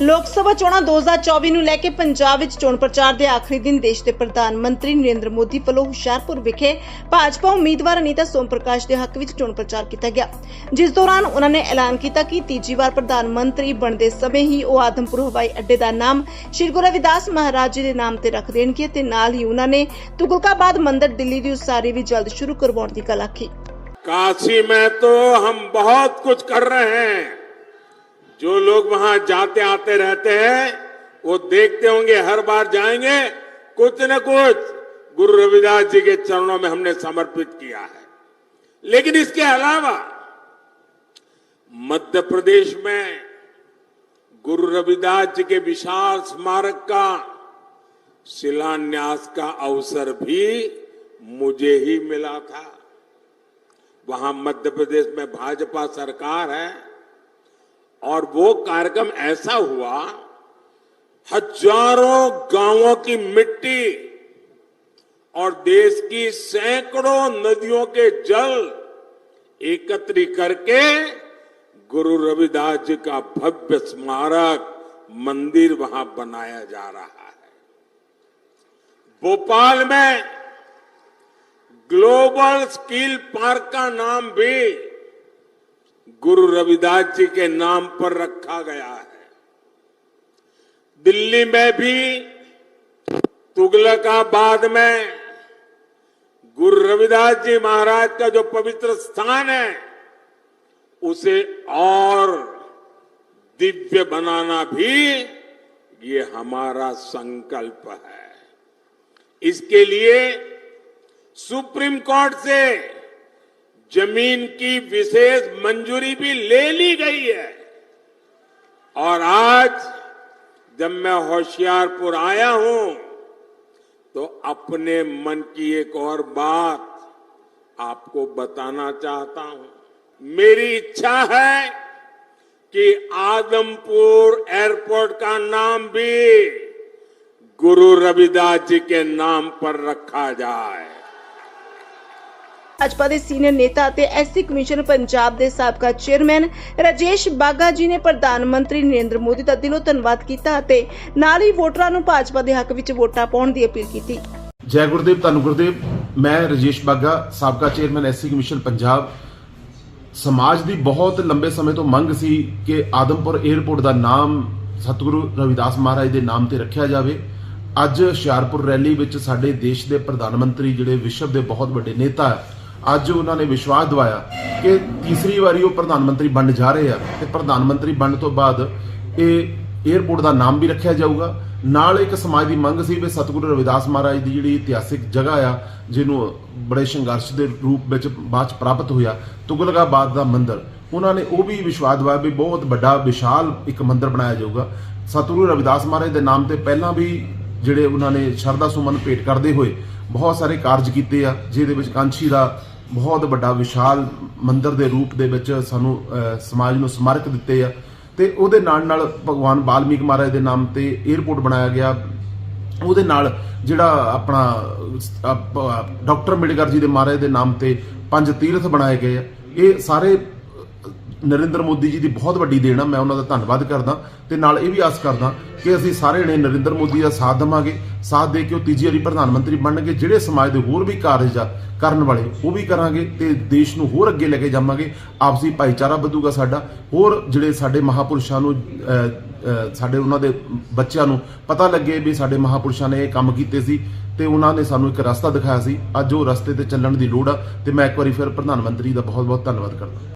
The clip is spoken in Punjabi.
ਲੋਕ ਸਭਾ ਚੋਣਾਂ 2024 ਨੂੰ ਲੈ ਕੇ ਪੰਜਾਬ ਵਿੱਚ ਚੋਣ ਪ੍ਰਚਾਰ ਦੇ ਆਖਰੀ ਦਿਨ ਦੇਸ਼ ਦੇ ਪ੍ਰਧਾਨ ਮੰਤਰੀ ਨਰਿੰਦਰ ਮੋਦੀ ਵੱਲੋਂ ਹੁਸ਼ਿਆਰਪੁਰ ਵਿਖੇ ਭਾਜਪਾ ਉਮੀਦਵਾਰ ਅਨੀਤਾ ਸੋਮ ਪ੍ਰਕਾਸ਼ ਦੇ ਹੱਕ ਵਿੱਚ ਚੋਣ ਪ੍ਰਚਾਰ ਕੀਤਾ ਗਿਆ ਜਿਸ ਦੌਰਾਨ ਉਹਨਾਂ ਨੇ ਐਲਾਨ ਕੀਤਾ ਕਿ ਤੀਜੀ ਵਾਰ ਪ੍ਰਧਾਨ ਮੰਤਰੀ ਬਣਦੇ ਸਮੇਂ ਹੀ ਉਹ ਆਦਮਪੁਰ ਹਵਾਈ ਅੱਡੇ ਦਾ ਨਾਮ ਸ਼੍ਰੀ ਗੁਰੂ ਰਵਿਦਾਸ ਮਹਾਰਾਜ ਜੀ ਦੇ ਨਾਮ ਤੇ ਰੱਖ ਦੇਣਗੇ ਤੇ ਨਾਲ ਹੀ ਉਹਨਾਂ ਨੇ ਤੁਗਲਕਾਬਾਦ ਮੰਦਿਰ ਦਿੱਲੀ ਦੀ ਉਸਾਰੀ ਵੀ ਜਲਦ ਸ਼ੁਰੂ ਕਰਵਾਉਣ ਦੀ ਗੱਲ ਆਖੀ काशी में तो हम बहुत कुछ कर रहे हैं जो लोग वहाँ जाते आते रहते हैं, वो देखते होंगे, हर बार जाएँगे, कुछ न कुछ गुरु रविदास जी के चरणों में हमने समर्पित किया है। लेकिन इसके अलावा, मध्य प्रदेश में गुरु रविदास जी के विशाल स्मारक का शिलान्यास का अवसर भी मुझे ही मिला था। वहाँ मध्य प्रदेश में भाजपा सरकार है। और वो कार्यक्रम ऐसा हुआ, हज़ारों गाँवों की मिट्टी और देश की सैकड़ों नदियों के जल एकत्रित करके गुरु रविदास जी का भव्य स्मारक मंदिर वहाँ बनाया जा रहा है। भोपाल में ग्लोबल स्किल पार्क का नाम भी गुरु रविदास जी के नाम पर रखा गया है। दिल्ली में भी, तुगलकाबाद में, गुरु रविदास जी महाराज का जो पवित्र स्थान है, उसे और दिव्य बनाना भी ये हमारा संकल्प है। इसके लिए सुप्रीम कोर्ट से ज़मीन की विशेष मंजूरी भी ले ली गई है। और आज जब मैं होशियारपुर आया हूँ तो अपने मन की एक और बात आपको बताना चाहता हूँ। मेरी इच्छा है कि आदमपुर एयरपोर्ट का नाम भी गुरु रविदास जी के नाम पर रखा जाए। ਭਾਜਪਾ ਦੇ ਸੀਨੀਅਰ ਨੇਤਾ ਅਤੇ ਐਸਸੀ ਕਮਿਸ਼ਨ ਪੰਜਾਬ ਦੇ ਸਾਬਕਾ ਚੇਅਰਮੈਨ ਰਾਜੇਸ਼ ਬਾਗਾ ਜੀ ਨੇ ਪ੍ਰਧਾਨ ਮੰਤਰੀ ਨਰਿੰਦਰ ਮੋਦੀ ਦਾ ਦਿਲੋਂ ਧੰਨਵਾਦ ਕੀਤਾ ਅਤੇ ਨਾਲ ਹੀ ਵੋਟਰਾਂ ਨੂੰ ਭਾਜਪਾ ਦੇ ਹੱਕ ਵਿੱਚ ਵੋਟਾਂ ਪਾਉਣ ਦੀ ਅਪੀਲ ਕੀਤੀ। ਜੈ ਗੁਰਦੇਵ ਧੰਨ ਗੁਰਦੇਵ। ਮੈਂ ਰਜੇਸ਼ ਬਾਗਾ ਸਾਬਕਾ ਚੇਅਰਮੈਨ ਐਸਸੀ ਕਮਿਸ਼ਨ ਪੰਜਾਬ। ਸਮਾਜ ਦੀ ਬਹੁਤ ਲੰਬੇ ਸਮੇਂ ਤੋਂ ਮੰਗ ਸੀ ਕਿ ਆਦਮਪੁਰ 에ਅਰਪੋਰਟ ਦਾ ਨਾਮ ਸਤਿਗੁਰੂ ਰਵਿਦਾਸ ਮਹਾਰਾਜ ਦੇ ਨਾਮ ਤੇ ਰੱਖਿਆ ਜਾਵੇ। ਅੱਜ ਹੁਸ਼ਿਆਰਪੁਰ ਰੈਲੀ ਵਿੱਚ ਸਾਡੇ ਦੇਸ਼ ਦੇ ਪ੍ਰਧਾਨ ਮੰਤਰੀ ਜਿਹੜੇ ਵਿਸ਼ਵ ਦੇ ਬਹੁਤ ਵੱਡੇ ਨੇਤਾ ਹੈ, ਅੱਜ ਉਹਨਾਂ ਨੇ ਵਿਸ਼ਵਾਸ ਦਿਵਾਇਆ ਕਿ ਤੀਸਰੀ ਵਾਰੀ ਉਹ ਪ੍ਰਧਾਨ ਮੰਤਰੀ ਬਣ ਜਾ ਰਹੇ ਆ ਤੇ ਪ੍ਰਧਾਨ ਮੰਤਰੀ ਬਣਨ ਤੋਂ ਬਾਅਦ ਇਹ 에ਅਰਪੋਰਟ ਦਾ ਨਾਮ ਵੀ ਰੱਖਿਆ ਜਾਊਗਾ। ਨਾਲ ਇੱਕ ਸਮਾਜ ਦੀ ਮੰਗ ਸੀ ਵੀ ਸਤਿਗੁਰੂ ਰਵਿਦਾਸ ਮਹਾਰਾਜ ਦੀ ਜਿਹੜੀ ਇਤਿਹਾਸਿਕ ਜਗ੍ਹਾ ਆ, ਜਿਹਨੂੰ ਬੜੇ ਸੰਘਰਸ਼ ਦੇ ਰੂਪ ਵਿੱਚ ਬਾਅਦ ਚ ਪ੍ਰਾਪਤ ਹੋਇਆ, ਤੁਗਲਕਾਬਾਦ ਦਾ ਮੰਦਿਰ। ਉਹਨਾਂ ਨੇ ਉਹ ਵੀ ਵਿਸ਼ਵਾਸ ਦਿਵਾਇਆ ਵੀ ਬਹੁਤ ਵੱਡਾ, ਵਿਸ਼ਾਲ ਇੱਕ ਮੰਦਿਰ ਬਣਾਇਆ ਜਾਊਗਾ। ਸਤਿਗੁਰੂ ਰਵਿਦਾਸ ਮਹਾਰਾਜ ਦੇ ਨਾਮ ਤੇ ਪਹਿਲਾਂ ਵੀ ਜਿਹੜੇ ਉਹਨਾਂ ਨੇ ਸ਼ਰਧਾ ਸੁਮਨ ਭੇਟ ਕਰਦੇ ਹੋਏ ਬਹੁਤ ਸਾਰੇ ਕਾਰਜ ਕੀਤੇ ਆ, ਜਿਹਦੇ ਵਿੱਚ ਕਾਂਛੀ ਦਾ ਬਹੁਤ ਵੱਡਾ ਵਿਸ਼ਾਲ ਮੰਦਿਰ ਦੇ ਰੂਪ ਦੇ ਵਿੱਚ ਸਾਨੂੰ ਸਮਾਜ ਨੂੰ ਸਮਾਰਕ ਦਿੱਤੇ ਆ। ਤੇ ਉਹਦੇ ਨਾਲ ਨਾਲ ਭਗਵਾਨ ਬਾਲਮੀਕ ਮਹਾਰਾਜ ਦੇ ਨਾਮ ਤੇ 에ਅਰਪੋਰਟ ਬਣਾਇਆ ਗਿਆ। ਉਹਦੇ ਨਾਲ ਜਿਹੜਾ ਆਪਣਾ ਡਾਕਟਰ ਅੰਬੇਡਕਰ ਜੀ ਦੇ ਮਹਾਰਾਜ ਦੇ ਨਾਮ ਤੇ ਪੰਜ ਤੀਰਥ ਬਣਾਏ ਗਏ ਆ। ਇਹ ਸਾਰੇ ਨਰਿੰਦਰ ਮੋਦੀ ਜੀ ਦੀ ਬਹੁਤ ਵੱਡੀ ਦੇਣ ਆ, ਮੈਂ ਉਹਨਾਂ ਦਾ ਧੰਨਵਾਦ ਕਰਦਾ। ਤੇ ਨਾਲ ਇਹ ਵੀ ਆਸ ਕਰਦਾ ਕਿ ਅਸੀਂ ਸਾਰੇ ਨੇ ਨਰਿੰਦਰ ਮੋਦੀ ਦਾ ਸਾਥ ਦੇਵਾਂਗੇ। ਸਾਥ ਦੇ ਕੇ ਉਹ ਤੀਜੀ ਵਾਰੀ ਪ੍ਰਧਾਨ ਮੰਤਰੀ ਬਣਨਗੇ, ਜਿਹੜੇ ਸਮਾਜ ਦੇ ਹੋਰ ਵੀ ਕਾਰਜ ਆ ਕਰਨ ਵਾਲੇ, ਉਹ ਵੀ ਕਰਾਂਗੇ ਤੇ ਦੇਸ਼ ਨੂੰ ਹੋਰ ਅੱਗੇ ਲੈ ਕੇ ਜਾਵਾਂਗੇ। ਆਪਸੀ ਭਾਈਚਾਰਾ ਵਧੂਗਾ ਸਾਡਾ। ਹੋਰ ਜਿਹੜੇ ਸਾਡੇ ਮਹਾਪੁਰਸ਼ਾਂ ਨੂੰ ਸਾਡੇ ਉਹਨਾਂ ਦੇ ਬੱਚਿਆਂ ਨੂੰ ਪਤਾ ਲੱਗੇ ਵੀ ਸਾਡੇ ਮਹਾਪੁਰਸ਼ਾਂ ਨੇ ਇਹ ਕੰਮ ਕੀਤੇ ਸੀ ਤੇ ਉਹਨਾਂ ਨੇ ਸਾਨੂੰ ਇੱਕ ਰਸਤਾ ਦਿਖਾਇਆ ਸੀ। ਅੱਜ ਉਹ ਰਸਤੇ ਤੇ ਚੱਲਣ ਦੀ ਲੋੜ ਆ ਤੇ ਮੈਂ ਇੱਕ ਵਾਰੀ ਫਿਰ ਪ੍ਰਧਾਨ ਮੰਤਰੀ ਦਾ ਬਹੁਤ ਬਹੁਤ ਧੰਨਵਾਦ ਕਰਦਾ।